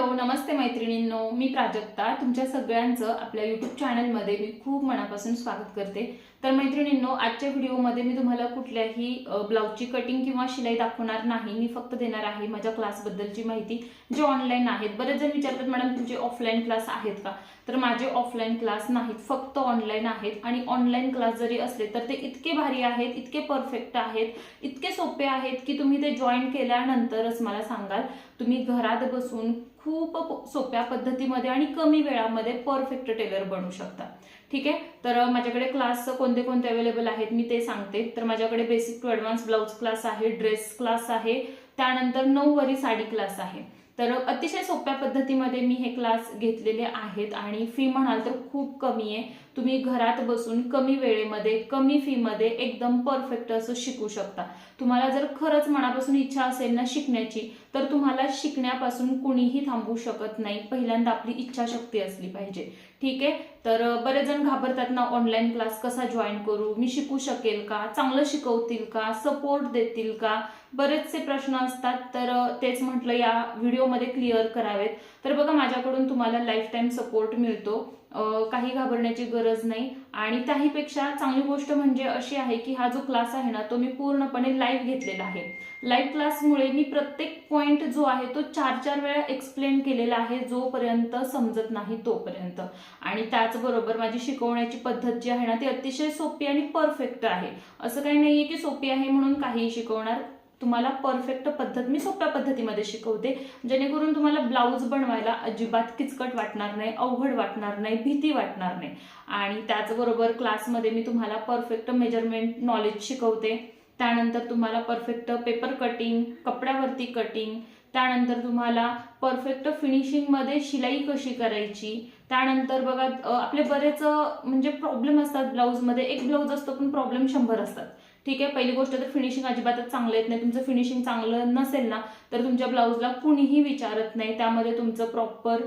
Hello नमस्ते मैत्रिणींनो मी प्राजक्ता. तुमच्या सगळ्यांचं आपल्या यूट्यूब चॅनलमध्ये मी खूप मनापासून स्वागत करते. तर मैत्रिणींनो आजच्या व्हिडिओमध्ये मी तुम्हाला कुठल्याही ब्लाऊजची कटिंग किंवा शिलाई दाखवणार नाही. मी फक्त देणार आहे माझ्या क्लासबद्दलची माहिती जे ऑनलाईन आहेत. बरेच जण विचारतात मॅडम तुमचे ऑफलाईन क्लास आहेत का? तर माझे ऑफलाईन क्लास नाहीत. फक्त ऑनलाईन आहेत. आणि ऑनलाईन क्लास जरी असले तर ते इतके भारी आहेत इतके परफेक्ट आहेत इतके सोपे आहेत की तुम्ही ते जॉईन केल्यानंतरच मला सांगाल तुम्ही घरात बसून खूप सोप्या पद्धतीमध्ये आणि कमी वेळामध्ये परफेक्ट टेलर बनू शकता. ठीक आहे? तर माझ्याकडे क्लास कोणते कोणते अवेलेबल आहेत मी ते सांगते. तर माझ्याकडे basic to advance blouse class आहे ड्रेस क्लास आहे त्यानंतर नऊवारी साडी क्लास आहे. तर अतिशय सोप्या पद्धतीमध्ये मी हे क्लास घेतलेले आहेत आणि फी म्हणाल तर खूप कमी आहे. तुम्ही घरात बसून कमी वेळेमध्ये कमी फीमध्ये एकदम परफेक्ट असं शिकू शकता. तुम्हाला जर खरंच मनापासून इच्छा असेल ना शिकण्याची तर तुम्हाला शिकण्यापासून कुणीही थांबवू शकत नाही. पहिल्यांदा आपली इच्छाशक्ती असली पाहिजे. ठीक आहे? तर बरेच जण घाबरतात ना ऑनलाईन क्लास कसा जॉईन करू? मी शिकू शकेल का? चांगलं शिकवतील का? सपोर्ट देतील का? बरेचसे प्रश्न असतात. तर तेच म्हटलं या व्हिडिओमध्ये क्लिअर करावेत. तर बघा माझ्याकडून तुम्हाला लाईफ टाईम सपोर्ट मिळतो. काही घाबरण्याची गरज नाही. आणि त्याहीपेक्षा चांगली गोष्ट म्हणजे अशी आहे की हा जो क्लास आहे ना तो मी पूर्णपणे लाईव्ह घेतलेला आहे. लाईव्ह क्लासमुळे मी प्रत्येक पॉईंट जो आहे तो चार चार वेळा एक्सप्लेन केलेला आहे जोपर्यंत समजत नाही तोपर्यंत. आणि त्याचबरोबर माझी शिकवण्याची पद्धत जी आहे ना ती अतिशय सोपी आणि परफेक्ट आहे. असं काही नाहीये की सोपी आहे म्हणून काहीही शिकवणार तुम्हाला परफेक्ट पद्धत मी सोप्या पद्धतीमध्ये शिकवते. जेणेकरून तुम्हाला ब्लाऊज बनवायला अजिबात किचकट वाटणार नाही अवघड वाटणार नाही भीती वाटणार नाही. आणि त्याचबरोबर क्लासमध्ये मी तुम्हाला परफेक्ट मेजरमेंट नॉलेज शिकवते. त्यानंतर तुम्हाला परफेक्ट पेपर कटिंग कपड्यावरती कटिंग त्यानंतर तुम्हाला परफेक्ट फिनिशिंगमध्ये शिलाई कशी करायची त्यानंतर बघा आपले बरेच म्हणजे प्रॉब्लेम असतात ब्लाऊजमध्ये एक ब्लाऊज असतो पण प्रॉब्लेम शंभर असतात. ठीक आहे पहिली गोष्ट तर फिनिशिंग अजिबातच चांगलं येत नाही. तुमचं फिनिशिंग चांगलं नसेल ना तर तुमच्या ब्लाऊजला कुणीही विचारत नाही. त्यामध्ये तुमचं प्रॉपर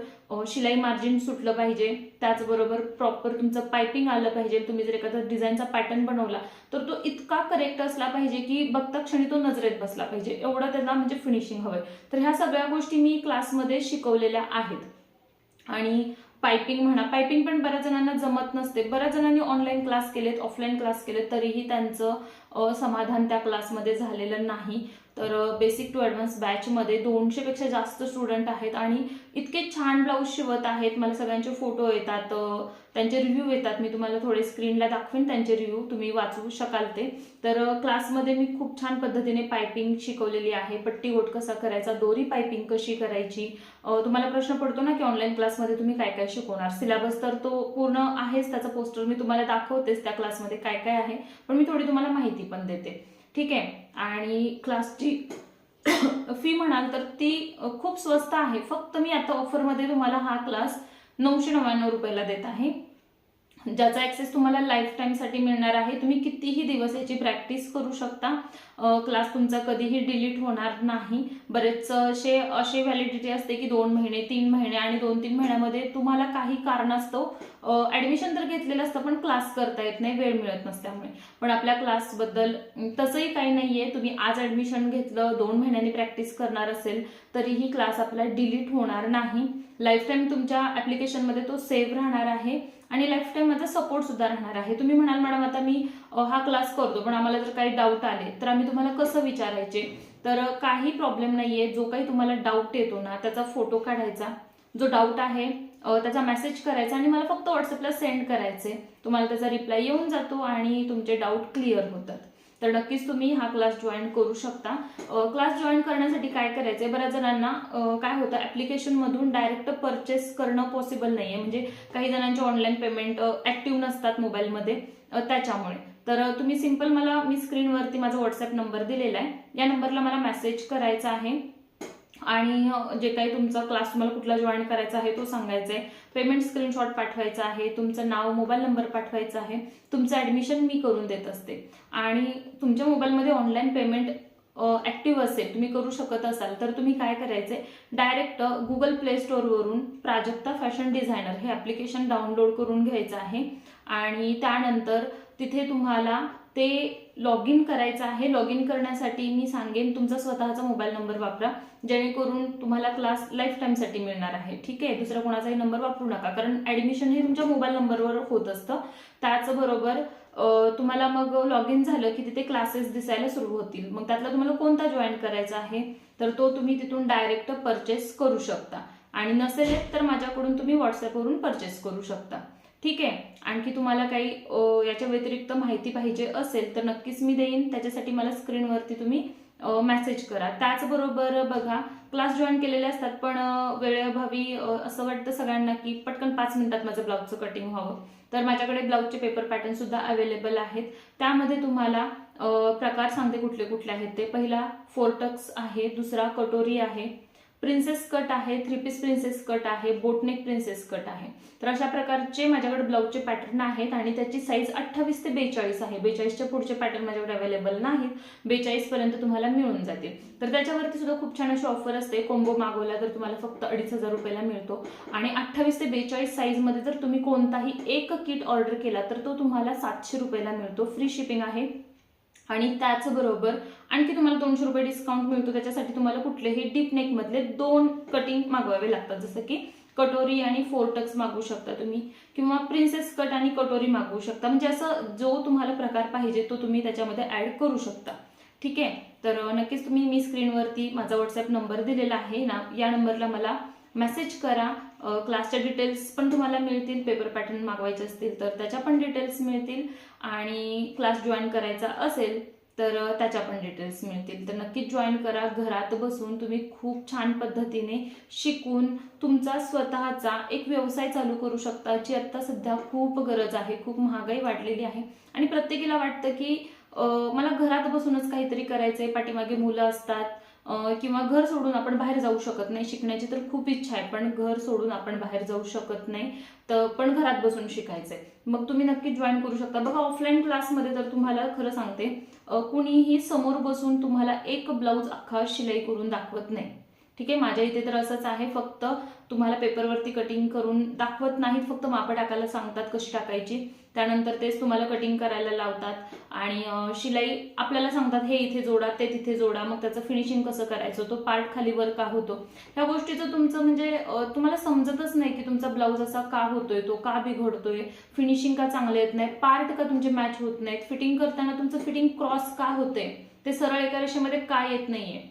शिलाई मार्जिन सुटलं पाहिजे. त्याचबरोबर प्रॉपर तुमचं पायपिंग आलं पाहिजे. तुम्ही जर एखादा डिझाईनचा पॅटर्न बनवला तर तो इतका करेक्ट असला पाहिजे की बघता क्षणी तो नजरेत बसला पाहिजे. एवढं त्यांना म्हणजे फिनिशिंग हवं तर ह्या सगळ्या गोष्टी मी क्लासमध्ये शिकवलेल्या आहेत. आणि पायपिंग म्हणा. पायपिंग पण बऱ्याच जणांना जमत नसते. बऱ्याच जणांनी ऑनलाईन क्लास केलेत ऑफलाईन क्लास केलेत तरीही त्यांचं समाधान त्या क्लासमध्ये झालेलं नाही. तर बेसिक टू ॲडव्हान्स बॅचमध्ये दोनशेपेक्षा जास्त स्टुडंट आहेत आणि इतके छान ब्लाऊज शिवत आहेत. मला सगळ्यांचे फोटो येतात त्यांचे रिव्ह्यू येतात. मी तुम्हाला थोडे स्क्रीनला दाखवेन त्यांचे रिव्ह्यू तुम्ही वाचू शकाल ते. तर क्लासमध्ये मी खूप छान पद्धतीने पायपिंग शिकवलेली आहे. पट्टी गोट कसा करायचा दोरी पायपिंग कशी करायची? तुम्हाला प्रश्न पडतो ना की ऑनलाईन क्लासमध्ये तुम्ही काय काय शिकवणार? सिलेबस तर तो पूर्ण आहेच. त्याचा पोस्टर मी तुम्हाला दाखवतेच त्या क्लासमध्ये काय काय आहे. पण मी थोडी तुम्हाला माहिती पण देते. ठीक आहे. आणि क्लासची फी म्हणाल तर ती खूप स्वस्त आहे. फक्त मी आता ऑफरमध्ये तुम्हाला हा क्लास नऊशे नव्याण्णव रुपयाला देत आहे. ज्याचा ॲक्सेस तुम्हाला लाईफ टाईमसाठी मिळणार आहे. तुम्ही कितीही दिवस याची प्रॅक्टिस करू शकता. क्लास तुमचा कधीही डिलीट होणार नाही. बरेच असे असे व्हॅलिडिटी असते की दोन महिने तीन महिने आणि दोन तीन महिन्यामध्ये तुम्हाला काही कारणास्तव ॲडमिशन तर घेतलेलं असतं पण क्लास करता येत नाही वेळ मिळत नसल्यामुळे. पण आपल्या क्लासबद्दल तसंही काही नाही आहे तुम्ही आज ॲडमिशन घेतलं दोन महिन्यांनी प्रॅक्टिस करणार असेल तरीही क्लास आपला डिलीट होणार नाही. लाईफ टाईम तुमच्या ॲप्लिकेशनमध्ये तो सेव्ह राहणार आहे. आणि लाईफ टाईम माझा सपोर्ट सुद्धा राहणार आहे. तुम्ही म्हणाल मॅडम आता मी हा क्लास करतो पण आम्हाला जर काही डाऊट आले तर आम्ही तुम्हाला कसं विचारायचे? तर काही प्रॉब्लेम नाहीये. जो काही तुम्हाला डाऊट येतो ना त्याचा फोटो काढायचा. जो डाऊट आहे त्याचा मेसेज करायचा आणि मला फक्त व्हॉट्सअपला सेंड करायचे. तुम्हाला त्याचा रिप्लाय येऊन जातो आणि तुमचे डाऊट क्लिअर होतात. तर नक्कीच तुम्ही हा क्लास जॉईन करू शकता. क्लास जॉईन करण्यासाठी काय करायचंय? बऱ्याच जणांना काय होतं ॲप्लिकेशनमधून डायरेक्ट परचेस करणं पॉसिबल नाहीये. म्हणजे काही जणांचे ऑनलाईन पेमेंट ऍक्टिव्ह नसतात मोबाईलमध्ये त्याच्यामुळे. तर तुम्ही सिंपल मला मी स्क्रीनवरती माझा व्हॉट्सअप नंबर दिलेला आहे. या नंबरला मला मेसेज करायचा आहे. आणि जे काही तुमचा क्लास तुम्हाला कुठला जॉईन करायचा आहे तो सांगायचा आहे पेमेंट स्क्रीनशॉट पाठवायचा आहे तुमचं नाव मोबाईल नंबर पाठवायचा आहे तुमचं ॲडमिशन मी करून देत असते. आणि तुमच्या मोबाईलमध्ये ऑनलाईन पेमेंट ॲक्टिव्ह असेल तुम्ही करू शकत असाल तर तुम्ही काय करायचे डायरेक्ट गुगल प्ले स्टोअरवरून प्राजक्ता फॅशन डिझायनर हे ॲप्लिकेशन डाउनलोड करून घ्यायचं आहे. आणि त्यानंतर तिथे तुम्हाला ते लॉग इन करायचं आहे. लॉग इन करण्यासाठी मी सांगेन तुमचा स्वतःचा मोबाईल नंबर वापरा. जेणेकरून तुम्हाला क्लास लाईफ टाईमसाठी मिळणार आहे. ठीक आहे? दुसरा कोणाचाही नंबर वापरू नका. कारण ऍडमिशन हे तुमच्या मोबाईल नंबरवर होत असतं. त्याचबरोबर तुम्हाला मग लॉग इन झालं की तिथे क्लासेस दिसायला सुरू होतील. मग त्यातला तुम्हाला कोणता जॉईन करायचा आहे? तर तो तुम्ही तिथून डायरेक्ट परचेस करू शकता. आणि नसेल तर माझ्याकडून तुम्ही व्हॉट्सअपवरून परचेस करू शकता. ठीक आहे. आणखी तुम्हाला काही याच्या व्यतिरिक्त माहिती पाहिजे असेल तर नक्कीच मी देईन. त्याच्यासाठी मला स्क्रीनवरती तुम्ही मेसेज करा. त्याचबरोबर बघा क्लास जॉईन केलेले असतात पण वेळेअभावी असं वाटतं सगळ्यांना की पटकन पाच मिनिटात माझं ब्लाऊजचं कटिंग व्हावं. तर माझ्याकडे ब्लाऊजचे पेपर पॅटर्न सुद्धा अवेलेबल आहेत. त्यामध्ये तुम्हाला प्रकार सांगते कुठले कुठले आहेत ते. पहिला फोरटक्स आहे दुसरा कटोरी आहे. प्रिन्सेस कट आहे थ्री पीस प्रिन्सेस कट आहे बोटनेक प्रिन्सेस कट आहे. तर अशा प्रकारचे माझ्याकडे ब्लाऊजचे पॅटर्न आहेत आणि त्याची साईज अठ्ठावीस ते बेचाळीस आहे. बेचाळीसच्या पुढचे पॅटर्न माझ्याकडे अवेलेबल नाहीत. बेचाळीस पर्यंत तुम्हाला मिळून जातील. तर त्याच्यावरती सुद्धा खूप छान अशी ऑफर असते. कोंबो मागवला तर तुम्हाला फक्त अडीच हजार रुपयाला मिळतो. आणि अठ्ठावीस ते बेचाळीस साईजमध्ये जर तुम्ही कोणताही एक किट ऑर्डर केला तर तो तुम्हाला सातशे रुपयाला मिळतो. फ्री शिपिंग आहे. आणि त्याचबरोबर आणखी तुम्हाला दोनशे रुपये डिस्काउंट मिळतो. त्याच्यासाठी तुम्हाला कुठलेही डीप नेकमधले दोन कटिंग मागवावे लागतात. जसं की कटोरी आणि फोरटक्स मागवू शकता तुम्ही किंवा प्रिन्सेस कट आणि कटोरी मागवू शकता. म्हणजे असं जो तुम्हाला प्रकार पाहिजे तो तुम्ही त्याच्यामध्ये ऍड करू शकता. ठीक आहे? तर नक्कीच तुम्ही मी स्क्रीनवरती माझा व्हॉट्सअप नंबर दिलेला आहे. ना या नंबरला मला मेसेज करा. क्लासच्या डिटेल्स पण तुम्हाला मिळतील. पेपर पॅटर्न मागवायचे असतील तर त्याच्या पण डिटेल्स मिळतील. आणि क्लास जॉईन करायचा असेल तर त्याच्या पण डिटेल्स मिळतील. तर नक्कीच जॉईन करा. घरात बसून तुम्ही खूप छान पद्धतीने शिकून तुमचा स्वतःचा एक व्यवसाय चालू करू शकता जी आत्ता सध्या खूप गरज आहे खूप महागाई वाढलेली आहे. आणि प्रत्येकीला वाटतं की मला घरात बसूनच काहीतरी करायचं आहे पाठीमागे मुलं असतात. किंवा घर सोडून आपण बाहेर जाऊ शकत नाही. शिकण्याची तर खूप इच्छा आहे पण घर सोडून आपण बाहेर जाऊ शकत नाही. तर पण घरात बसून शिकायचंय. मग तुम्ही नक्की जॉईन करू शकता. बघा ऑफलाईन क्लासमध्ये तर तुम्हाला खरं सांगते कुणीही समोर बसून तुम्हाला एक ब्लाऊज अख्खा शिलाई करून दाखवत नाही. ठीक आहे? माझ्या इथे तर असंच आहे. फक्त तुम्हाला पेपरवरती कटिंग करून दाखवत नाहीत. फक्त मापं टाकायला सांगतात कशी टाकायची. त्यानंतर तेच तुम्हाला कटिंग करायला लावतात. आणि शिलाई आपल्याला सांगतात हे इथे जोडा ते तिथे जोडा. मग त्याचं फिनिशिंग कसं करायचं? तो पार्ट खाली वर का होतो? ह्या गोष्टीचं तुमचं म्हणजे तुम्हाला समजतच नाही की तुमचा ब्लाऊज असा का होतोय तो का बिघडतोय? फिनिशिंग का चांगले येत नाही? पार्ट का तुमचे मॅच होत नाहीत? फिटिंग करताना तुमचं फिटिंग क्रॉस का होते ते सरळ एका रेषेमध्ये का येत नाहीये?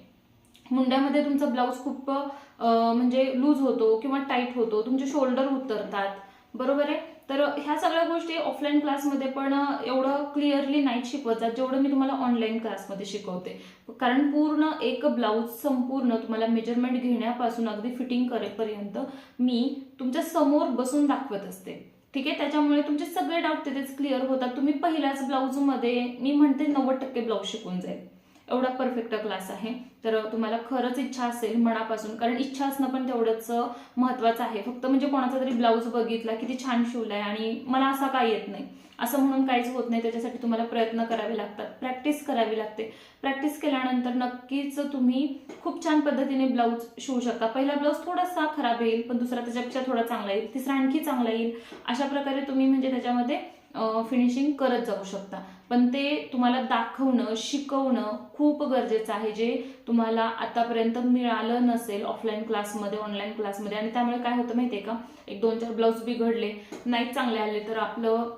मुंड्यामध्ये तुमचा ब्लाऊज खूप म्हणजे लूज होतो किंवा टाईट होतो. तुमचे शोल्डर उतरतात. बरोबर आहे? तर ह्या सगळ्या गोष्टी ऑफलाईन क्लासमध्ये पण एवढं क्लिअरली नाही शिकवत जात जेवढं मी तुम्हाला ऑनलाईन क्लासमध्ये शिकवते. कारण पूर्ण एक ब्लाऊज संपूर्ण तुम्हाला मेजरमेंट घेण्यापासून अगदी फिटिंग करेपर्यंत मी तुमच्यासमोर बसून दाखवत असते. ठीक आहे? त्याच्यामुळे तुमचे सगळे डाऊट तिथेच क्लिअर होतात. तुम्ही पहिल्याच ब्लाऊजमध्ये मी म्हणते नव्वद टक्के ब्लाऊज शिकून जाईल. एवढा परफेक्ट क्लास आहे. तर तुम्हाला खरंच इच्छा असेल मनापासून. कारण इच्छा असणं पण तेवढंच महत्वाचं आहे. फक्त म्हणजे कोणाचा तरी ब्लाऊज बघितला किती छान शिवलाय आणि मला असा काय येत नाही. असं म्हणून काहीच होत नाही. त्याच्यासाठी तुम्हाला प्रयत्न करावे लागतात. प्रॅक्टिस करावी लागते. प्रॅक्टिस केल्यानंतर नक्कीच तुम्ही खूप छान पद्धतीने ब्लाऊज शिवू शकता. पहिला ब्लाऊज थोडासा खराब येईल पण दुसरा त्याच्यापेक्षा थोडा चांगला येईल. तिसरा आणखी चांगला येईल. अशा प्रकारे तुम्ही म्हणजे त्याच्यामध्ये फिनिशिंग करत जाऊ शकता. पण ते तुम्हाला दाखवणं शिकवणं खूप गरजेचं आहे जे तुम्हाला आतापर्यंत मिळालं नसेल ऑफलाईन क्लासमध्ये ऑनलाईन क्लासमध्ये आणि त्यामुळे काय होतं माहिती आहे का? एक दोन चार ब्लाऊज बिघडले नाही चांगले आले तर आपलं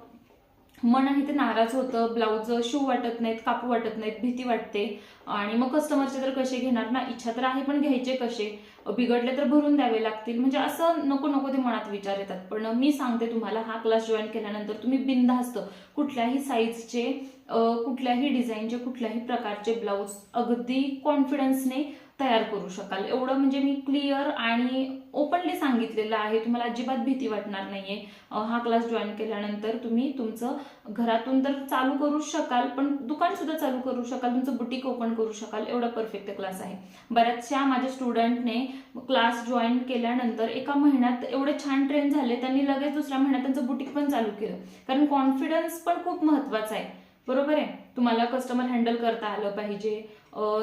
मन आहे ते नाराज होतं ब्लाऊज शिव वाटत नाहीत कापू वाटत नाहीत भीती वाटते. आणि मग कस्टमरचे तर कसे घेणार ना? इच्छा तर आहे पण घ्यायचे कसे? बिघडले तर भरून द्यावे लागतील. म्हणजे असं नको नको ते मनात विचार येतात. पण मी सांगते तुम्हाला हा क्लास जॉईन केल्यानंतर तुम्ही बिनधास्त कुठल्याही साईजचे कुठल्याही डिझाईनचे कुठल्याही प्रकारचे ब्लाऊज अगदी कॉन्फिडन्सने तयार करू शकाल. एवढं म्हणजे मी क्लिअर आणि ओपनली सांगितलेलं आहे. तुम्हाला अजिबात भीती वाटणार नाहीये. हा क्लास जॉईन केल्यानंतर तुम्ही तुमचं घरातून तर चालू करू शकाल पण दुकान सुद्धा चालू करू शकाल तुमचं बुटीक ओपन करू शकाल एवढा परफेक्ट क्लास आहे. बऱ्याचशा माझ्या स्टुडंटने क्लास जॉईन केल्यानंतर एका महिन्यात एवढे छान ट्रेन झाले त्यांनी लगेच दुसऱ्या महिन्यात त्यांचं बुटीक पण चालू केलं. कारण कॉन्फिडन्स पण खूप महत्त्वाचा आहे. बरोबर आहे? तुम्हाला कस्टमर हँडल करता आलं पाहिजे.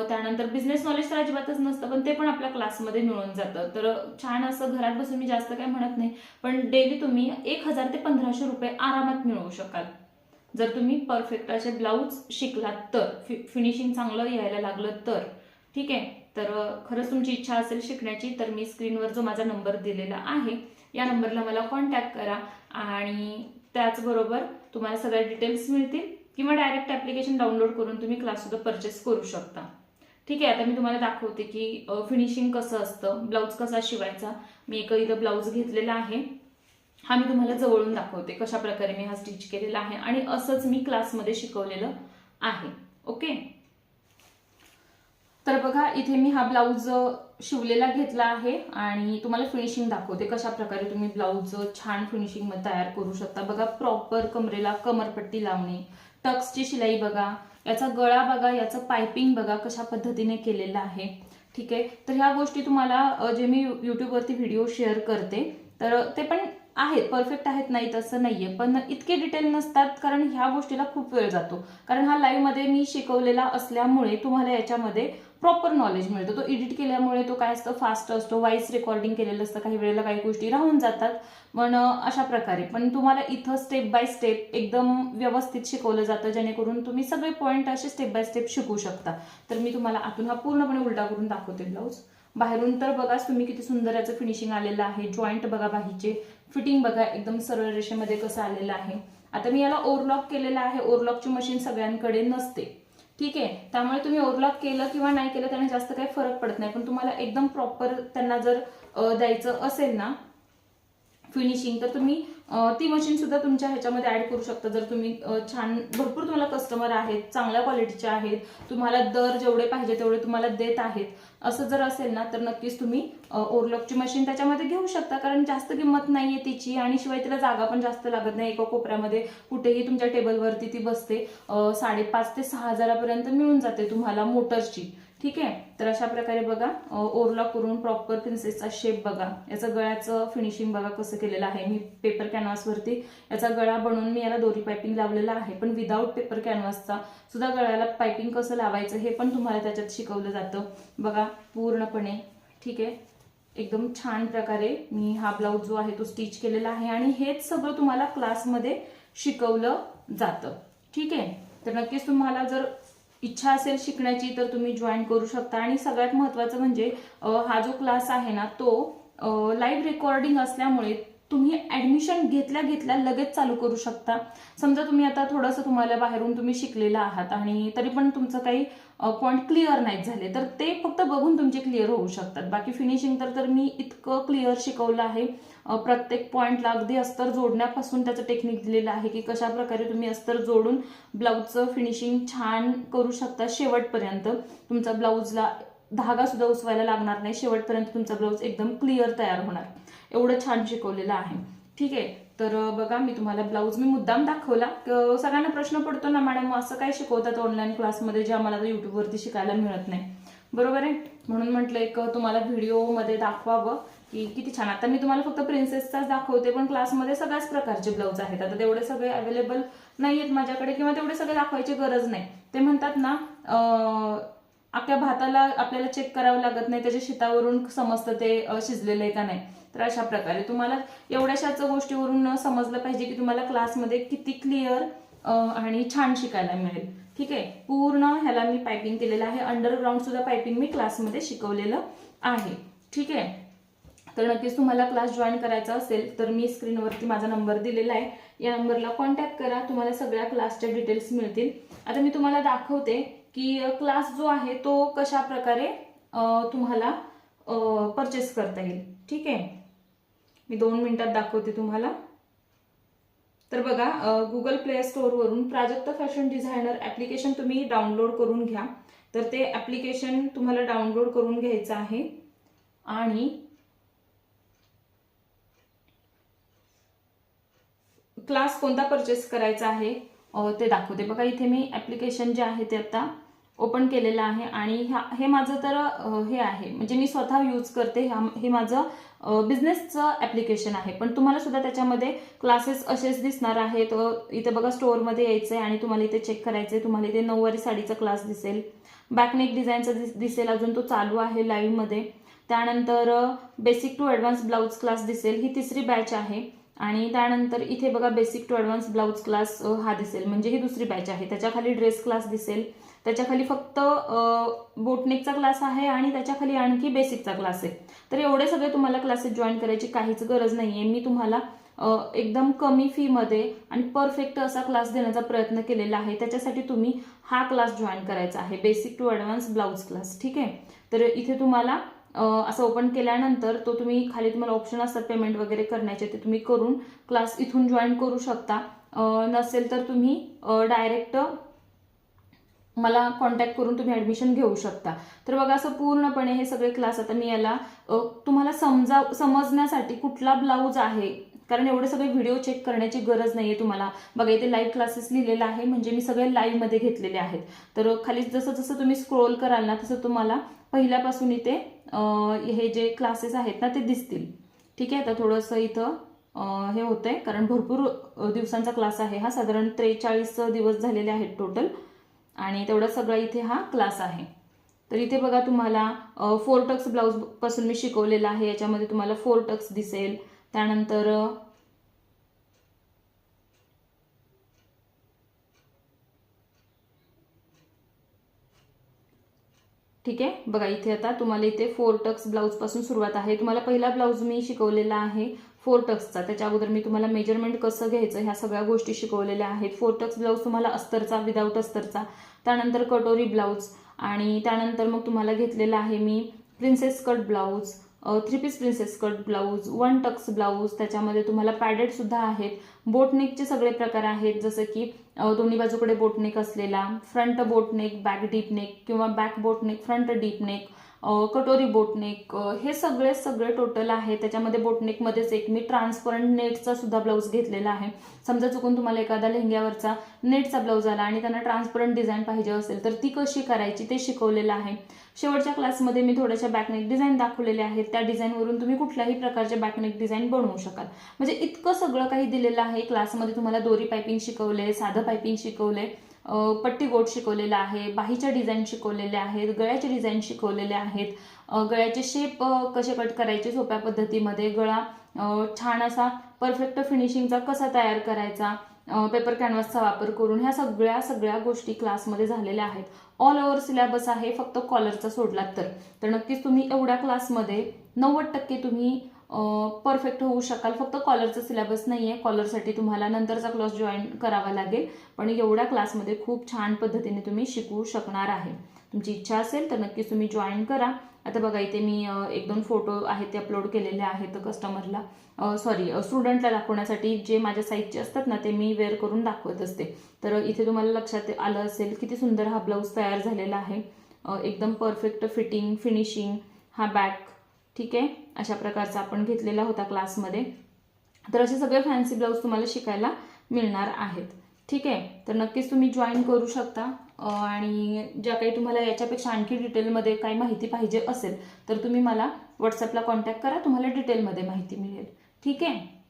त्यानंतर बिझनेस नॉलेज तर अजिबातच नसतं पण ते पण आपल्या क्लासमध्ये मिळून जातं. तर छान असं घरात बसून मी जास्त काय म्हणत नाही पण डेली तुम्ही एक हजार ते पंधराशे रुपये आरामात मिळवू शकाल. जर तुम्ही परफेक्ट असे ब्लाऊज शिकलात तर फि फिनिशिंग चांगलं यायला लागलं तर ठीक आहे? तर खरंच तुमची इच्छा असेल शिकण्याची तर मी स्क्रीनवर जो माझा नंबर दिलेला आहे या नंबरला मला कॉन्टॅक्ट करा आणि त्याचबरोबर तुम्हाला सगळ्या डिटेल्स मिळतील. किंवा डायरेक्ट ॲप्लिकेशन डाउनलोड करून तुम्ही क्लाससुद्धा परचेस करू शकता. ठीक आहे आता मी तुम्हाला दाखवते की फिनिशिंग कसं असतं ब्लाऊज कसा शिवायचा. मी एक इथं ब्लाऊज घेतलेला आहे. हा मी तुम्हाला जवळून दाखवते कशा प्रकारे मी हा स्टिच केलेला आहे आणि असंच मी क्लासमध्ये शिकवलेलं आहे. ओके तर बघा इथे मी हा ब्लाऊज शिवलेला घेतला आहे आणि तुम्हाला फिनिशिंग दाखवते कशा प्रकारे तुम्ही ब्लाऊज छान फिनिशिंगमध्ये तयार करू शकता. बघा प्रॉपर कमरेला कमरपट्टी लावणे टक्सची शिलाई बघा याचा गळा बघा याचं पायपिंग बघा कशा पद्धतीने केलेलं आहे. ठीक आहे? तर ह्या गोष्टी तुम्हाला जे मी यूट्यूबवरती व्हिडिओ शेअर करते तर ते पण आहेत परफेक्ट आहेत नाही तसं नाहीये. पण इतके डिटेल नसतात कारण ह्या गोष्टीला खूप वेळ जातो. कारण हा लाईव्हमध्ये मी शिकवलेला असल्यामुळे तुम्हाला याच्यामध्ये प्रॉपर नॉलेज मिळतं. तो एडिट केल्यामुळे तो काय असतं फास्ट असतो व्हॉइस रेकॉर्डिंग केलेलं असतं काही वेळेला काही गोष्टी राहून जातात. पण अशा प्रकारे. पण तुम्हाला इथं स्टेप बाय स्टेप एकदम व्यवस्थित शिकवलं जातं जेणेकरून तुम्ही सगळे पॉईंट असे स्टेप बाय स्टेप शिकू शकता. तर मी तुम्हाला आतून हा पूर्णपणे उलटा करून दाखवते ब्लाऊज बाहेरून तर बघाच तुम्ही किती सुंदर याचं फिनिशिंग आलेलं आहे. जॉईंट बघा बाहीचे. फिटिंग बघा एकदम सरळ रेषेमध्ये कसं आलेलं आहे. आता मी याला ओव्हरलॉक केलेलं आहे. ओव्हरलॉकची मशीन सगळ्यांकडे नसते. ठीक आहे? त्यामुळे तुम्ही ओव्हरलॉक केलं किंवा नाही केलं त्याने जास्त काही फरक पडत नाही. पण तुम्हाला एकदम प्रॉपर त्यांना जर द्यायचं असेल ना फिनिशिंग तर तुम्ही ती मशीन सुद्धा तुमच्या ह्याच्यामध्ये ऍड करू शकता. जर तुम्ही छान भरपूर तुम्हाला कस्टमर आहेत चांगल्या क्वालिटीचे आहेत तुम्हाला दर जेवढे पाहिजे तेवढे तुम्हाला देत आहेत. असं जर असेल ना तर नक्कीच तुम्ही ओरलॉकची मशीन त्याच्यामध्ये घेऊ शकता. कारण जास्त किंमत नाही आहे तिची आणि शिवाय तिला जागा पण जास्त लागत नाही. एका कोपऱ्यामध्ये कुठेही तुमच्या टेबलवरती ती बसते. साडेपाच ते सहा हजारापर्यंत मिळून जाते तुम्हाला मोटरची ठीक आहे? तर अशा प्रकारे बघा ओरला करून प्रॉपर प्रिन्सेसचा शेप बघा. याचं गळ्याचं फिनिशिंग बघा कसं केलेलं आहे. मी पेपर कॅनव्हासवरती याचा गळा बनवून मी याला दोरी पायपिंग लावलेला आहे. पण विदाऊट पेपर कॅनव्हासचा सुद्धा गळ्याला पायपिंग कसं लावायचं हे पण तुम्हाला त्याच्यात शिकवलं जातं. बघा पूर्णपणे. ठीक आहे? एकदम छान प्रकारे मी हा ब्लाऊज जो आहे तो स्टिच केलेला आहे आणि हेच सगळं तुम्हाला क्लासमध्ये शिकवलं जातं. ठीक आहे? तर नक्कीच तुम्हाला जर इच्छा असेल शिकण्याची तर तुम्ही जॉईन करू शकता. आणि सगळ्यात महत्त्वाचं म्हणजे हा जो क्लास आहे ना तो लाईव्ह रेकॉर्डिंग असल्यामुळे तुम्ही ॲडमिशन घेतल्या घेतल्या लगेच चालू करू शकता. समजा तुम्ही आता थोडंसं तुम्हाला बाहेरून तुम्ही शिकलेला आहात आणि तरी पण तुमचं काही पॉईंट क्लिअर नाही झाले तर ते फक्त बघून तुमचे क्लिअर होऊ शकतात. बाकी फिनिशिंग तर तर मी इतकं क्लिअर शिकवलं आहे. प्रत्येक पॉईंटला अगदी अस्तर जोडण्यापासून त्याचं टेक्निक दिलेलं आहे की कशा प्रकारे तुम्ही अस्तर जोडून ब्लाऊजचं फिनिशिंग छान करू शकता शेवटपर्यंत. तुमचा ब्लाऊजला धागा सुद्धा उसवायला लागणार नाही. शेवटपर्यंत तुमचा ब्लाऊज एकदम क्लिअर तयार होणार. एवढं छान शिकवलेलं आहे. ठीक आहे? तर बघा मी तुम्हाला ब्लाऊज मी मुद्दाम दाखवला. सगळ्यांना प्रश्न पडतो ना मॅडम असं काय शिकवतात ऑनलाईन क्लासमध्ये जे आम्हाला युट्यूबवरती शिकायला मिळत नाही? बरोबर आहे? म्हणून म्हटलं एक तुम्हाला व्हिडिओमध्ये दाखवावं की किती छान. आता मी तुम्हाला फक्त प्रिन्सेसचाच दाखवते पण क्लासमध्ये सगळ्याच प्रकारचे ब्लाऊज आहेत. आता तेवढे सगळे अवेलेबल नाही आहेत माझ्याकडे किंवा तेवढे सगळे दाखवायची गरज नाही. ते म्हणतात ना आपल्या अख्ख्या भाताला आपल्याला चेक करावं लागत नाही त्याच्या शितावरून समजतं ते शिजलेलं आहे का नाही. तर अशा प्रकारे तुम्हाला एवढ्याशाच गोष्टीवरून समजलं पाहिजे की तुम्हाला क्लासमध्ये किती क्लिअर आणि छान शिकायला मिळेल. ठीक आहे? पूर्ण ह्याला मी पायपिंग केलेलं आहे. अंडरग्राऊंड सुद्धा पायपिंग मी क्लासमध्ये शिकवलेलं आहे. ठीक आहे? तर नक्कीच तुम्हाला क्लास जॉईन करायचा असेल तर मी स्क्रीनवरती माझा नंबर दिलेला आहे. या नंबरला कॉन्टॅक्ट करा. तुम्हाला सगळ्या क्लासच्या डिटेल्स मिळतील. आता मी तुम्हाला दाखवते की क्लास जो आहे तो कशा प्रकारे तुम्हाला परचेस करता येईल. ठीक आहे? मी दोन मिनिटात दाखवते तुम्हाला. तर बघा गुगल प्ले स्टोअरवरून प्राजक्त फॅशन डिझायनर ॲप्लिकेशन तुम्ही डाउनलोड करून घ्या. तर ते ॲप्लिकेशन तुम्हाला डाउनलोड करून घ्यायचं आहे. आणि क्लास कोणता परचेस करायचा आहे ते दाखवते. बघा इथे मी ॲप्लिकेशन जे आहे ते आता ओपन केलेलं आहे आणि ह्या हे माझं तर हे आहे. म्हणजे मी स्वतः यूज करते ह्या हे माझं बिझनेसचं ॲप्लिकेशन आहे. पण तुम्हाला सुद्धा त्याच्यामध्ये क्लासेस असेच दिसणार आहेत. इथे बघा स्टोअरमध्ये यायचं आहे आणि तुम्हाला इथे चेक करायचं आहे तुम्हाला इथे नऊवारी साडीचा क्लास दिसेल. बॅकनेक डिझाईनचा दिस दिसेल. अजून तो चालू आहे लाईव्हमध्ये त्यानंतर basic to advance blouse class दिसेल. ही तिसरी बॅच आहे. आणि त्यानंतर इथे बघा basic to advance blouse class हा दिसेल. म्हणजे ही दुसरी बॅच आहे. त्याच्याखाली ड्रेस क्लास दिसेल. त्याच्याखाली फक्त बोटनिकचा क्लास आहे आणि त्याच्याखाली आणखी बेसिकचा क्लास आहे. तर एवढे सगळे तुम्हाला क्लासेस जॉईन करायची काहीच गरज नाही आहे मी तुम्हाला एकदम कमी फीमध्ये आणि परफेक्ट असा क्लास देण्याचा प्रयत्न केलेला आहे. त्याच्यासाठी तुम्ही हा क्लास जॉईन करायचा आहे. Basic to advance blouse class ठीक आहे? तर इथे तुम्हाला असं ओपन केल्यानंतर तो तुम्ही खाली तुम्हाला ऑप्शन असतात पेमेंट वगैरे करण्याचे ते तुम्ही करून क्लास इथून जॉईन करू शकता. नसेल तर तुम्ही डायरेक्ट मला कॉन्टॅक्ट करून तुम्ही ॲडमिशन घेऊ शकता. तर बघा असं पूर्णपणे हे सगळे क्लास आता मी याला तुम्हाला समजा समजण्यासाठी कुठला ब्लाऊज आहे? कारण एवढे सगळे व्हिडिओ चेक करण्याची गरज नाही आहे तुम्हाला. बघा इथे लाईव्ह क्लासेस लिहिलेला आहे म्हणजे मी सगळे लाईव्हमध्ये घेतलेले आहेत. तर खाली जसं जसं तुम्ही स्क्रोल कराल ना तसं तुम्हाला पहिल्यापासून इथे हे जे क्लासेस आहेत ना ते दिसतील. ठीक आहे? आता थोडंसं इथं हे होतंय कारण भरपूर दिवसांचा क्लास आहे हा. साधारण त्रेचाळीस दिवस झालेले आहेत टोटल आणि तेवढा सगळा इथे हा क्लास आहे. तर इथे बघा तुम्हाला फोर टक्स ब्लाऊजपासून मी शिकवलेला आहे. याच्यामध्ये तुम्हाला फोर टक्स दिसेल. त्यानंतर ठीक आहे. बघा इथे आता तुम्हाला इथे फोर टक्स ब्लाऊजपासून सुरुवात आहे. तुम्हाला पहिला ब्लाऊज मी शिकवलेला आहे. फोर टक्सचा त्याच्या अगोदर मी तुम्हाला मेजरमेंट कसं घ्यायचं ह्या सगळ्या गोष्टी शिकवलेल्या आहेत. फोर टक्स ब्लाऊज तुम्हाला अस्तरचा विदाऊट अस्तरचा. त्यानंतर कटोरी ब्लाऊज आणि त्यानंतर मग तुम्हाला घेतलेला आहे मी princess cut blouse three piece princess cut blouse one tucks blouse त्याच्यामध्ये तुम्हाला पॅडेड सुद्धा आहेत. बोटनेकचे सगळे प्रकार आहेत. जसं की दोन्ही बाजूकडे बोटनेक असलेला. Front boatneck back deep neck किंवा back boatneck front deep neck कटोरी बोटनेक हे सगळे सगळे टोटल आहे. त्याच्यामध्ये बोटनेकमध्येच एक मी ट्रान्सपरंट नेटचा सुद्धा ब्लाऊज घेतलेला आहे. समजा चुकून तुम्हाला एखादा लेहंग्यावरचा नेटचा ब्लाऊज आला आणि त्यांना ट्रान्सपरंट डिझाईन पाहिजे असेल तर ती कशी करायची ते शिकवलेलं आहे. शेवटच्या क्लासमध्ये मी थोड्याशा बॅकनेक डिझाईन दाखवलेल्या आहेत. त्या डिझाईनवरून तुम्ही कुठल्याही प्रकारचे बॅकनेक डिझाईन बनवू शकाल. म्हणजे इतकं सगळं काही दिलेलं आहे. क्लासमध्ये तुम्हाला दोरी पायपिंग शिकवले साधं पायपिंग शिकवले. अ, पट्टी गोट शिकवलेलं आहे बाहीच्या डिझाईन शिकवलेल्या आहेत गळ्याचे डिझाईन शिकवलेले आहेत. गळ्याचे शेप कसे कट करायचे सोप्या पद्धतीमध्ये गळा छान असा परफेक्ट फिनिशिंगचा कसा तयार करायचा पेपर कॅनव्हासचा वापर करून ह्या सगळ्या सगळ्या गोष्टी क्लासमध्ये झालेल्या आहेत. ऑल ओव्हर सिलेबस आहे फक्त कॉलरचा सोडलात तर. तर नक्कीच तुम्ही एवढ्या क्लासमध्ये नव्वद टक्के तुम्ही परफेक्ट होऊ शकाल. फक्त कॉलरचा सिलेबस नाही आहे कॉलरसाठी तुम्हाला नंतरचा क्लास जॉईन करावा लागेल. पण एवढ्या क्लासमध्ये खूप छान पद्धतीने तुम्ही शिकू शकणार आहे. तुमची इच्छा असेल तर नक्कीच तुम्ही जॉईन करा. आता बघा इथे मी एक दोन फोटो आहेत ते अपलोड केलेले आहेत कस्टमरला सॉरी स्टुडंटला दाखवण्यासाठी जे माझ्या साईजचे असतात ना ते मी वेअर करून दाखवत असते. तर इथे तुम्हाला लक्षात आलं असेल किती सुंदर हा ब्लाऊज तयार झालेला आहे. एकदम परफेक्ट फिटिंग फिनिशिंग हा बॅक ठीक आहे? अशा प्रकारचा आपण घेतलेला होता क्लासमध्ये. तर असे सगळे फॅन्सी ब्लाऊज तुम्हाला शिकायला मिळणार आहेत. ठीक आहे? तर नक्कीच तुम्ही जॉईन करू शकता. आणि ज्या काही तुम्हाला याच्यापेक्षा आणखी डिटेलमध्ये काही माहिती पाहिजे असेल तर तुम्ही मला व्हॉट्सअपला कॉन्टॅक्ट करा. तुम्हाला डिटेलमध्ये माहिती मिळेल. ठीक आहे?